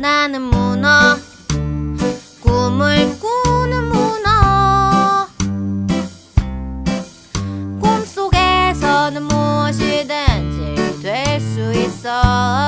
나는 문어 꿈을 꾸는 문어. 꿈속에서는 무엇이든지 될 수 있어.